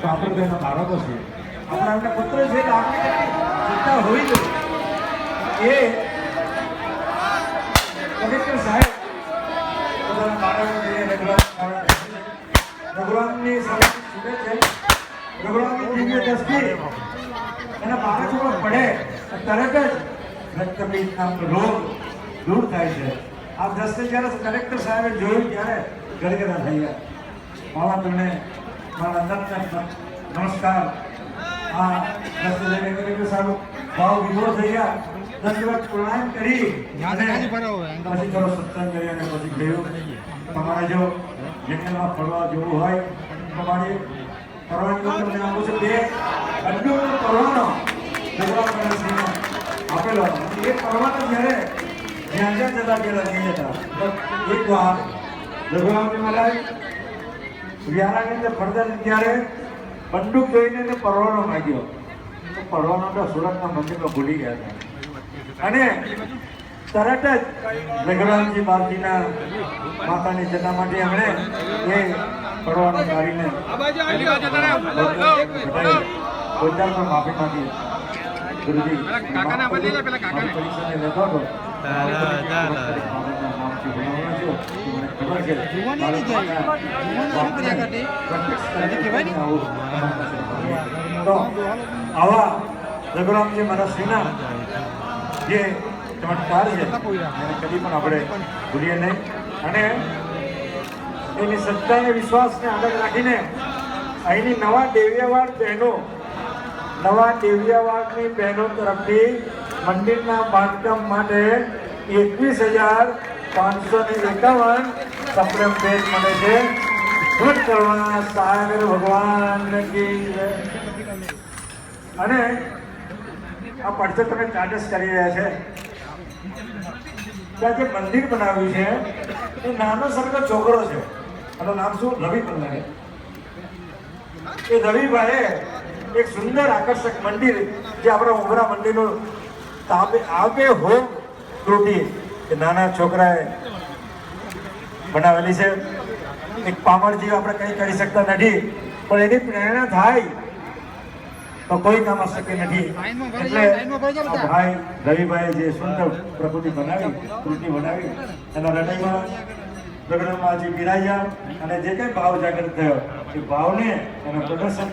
તો આપણે તો બાળકો છીએ આપણા એમને પુત્ર છે તો આપણે ચિંતા હોવી જોઈએ એ કલેક્ટર સાહેબ પોતાના બાળકોને રઘુરામ રઘુરામની છૂટે છે રઘુરામની દિવ્ય દ્રષ્ટિ એના બાળકો પર પડે તરત જ રક્તપિત્તના રોગ દૂર થાય છે. આ દ્રશ્ય જ્યારે કલેક્ટર સાહેબે જોયું ત્યારે ગળગડા થઈ ગયા. મારા તમને મારા અંદરના નમસ્કાર. આ જોઈને કલેક્ટર સાહેબ ભાવ વિભોર થઈ ગયા દસ દિવસ પ્રણામ કરી. પછી ચલો સત્સંગ કરી અને પછી ગયું. તમારે જો જંગલમાં ફરવા જવું હોય તમારી પરવાનગી તમને આપું છું. બે અડ્ડોનો પરવાનો આપેલો. એ પરવાનો જ્યારે જ્યાં જ્યાં જતા ગયેલા નહીં જતા. એક વાર. રઘુરામજી મહારાજ વિહારાની અંદર ફરતા ત્યારે બંદૂક જોઈને તે પરવાનો માગ્યો તો પરવાનો તો સુરતના મંદિરમાં ભૂલી ગયા હતા અને તરત જ રઘુરામજી બાપજીના માતાની જતા માટે એમણે એ પરવાનો કાઢીને પોતાને માફી માંગી ગુરુજી કાકાના બદલી પેલા કાકાને. લેતો હતો. જુવાની આવા રઘુરામજી મારા સિંહના જે ચમત્કાર છે એને કદી પણ આપણે ભૂલીએ નહીં અને એની સત્તાને વિશ્વાસને આગળ રાખીને અહીંની નવા દેવિયાવાડ બહેનો નવા દેવિયાવાડની બહેનો તરફથી મંદિરના બાંધકામ માટે એકવીસ હજાર પાંચસો ને એકાવન સપ્રેમ ભેટ મળે છે. ભટ કરવા સાગર ભગવાન અને આ પડશે તમે ચાર્જસ કરી રહ્યા છે. ત્યાં જે મંદિર બનાવ્યું છે, એ નાનો સરખો છોકરો છે. એનું નામ શું? રવિ પલ્લાએ એ રવિભાઈએ એક સુંદર આકર્ષક મંદિર, જે આપણા ઉમરા મંદિરનું આપે હોમ ત્રુટી એ નાના છોકરાએ બનાવેલી છે એક પામરજી આપણે કંઈ કરી શકતા નથી પણ એની પ્રેરણા થાય તો કોઈ કામ શક્ય નથી એટલે. ભાઈ રવિભાઈ જે સુંદર પ્રકૃતિ બનાવી કૃતિ બનાવી એના હૃદયમાં પ્રગટમાં જે બિરાજ્યા અને જે કંઈ ભાવ જાગૃત થયો એ ભાવને એનું પ્રદર્શન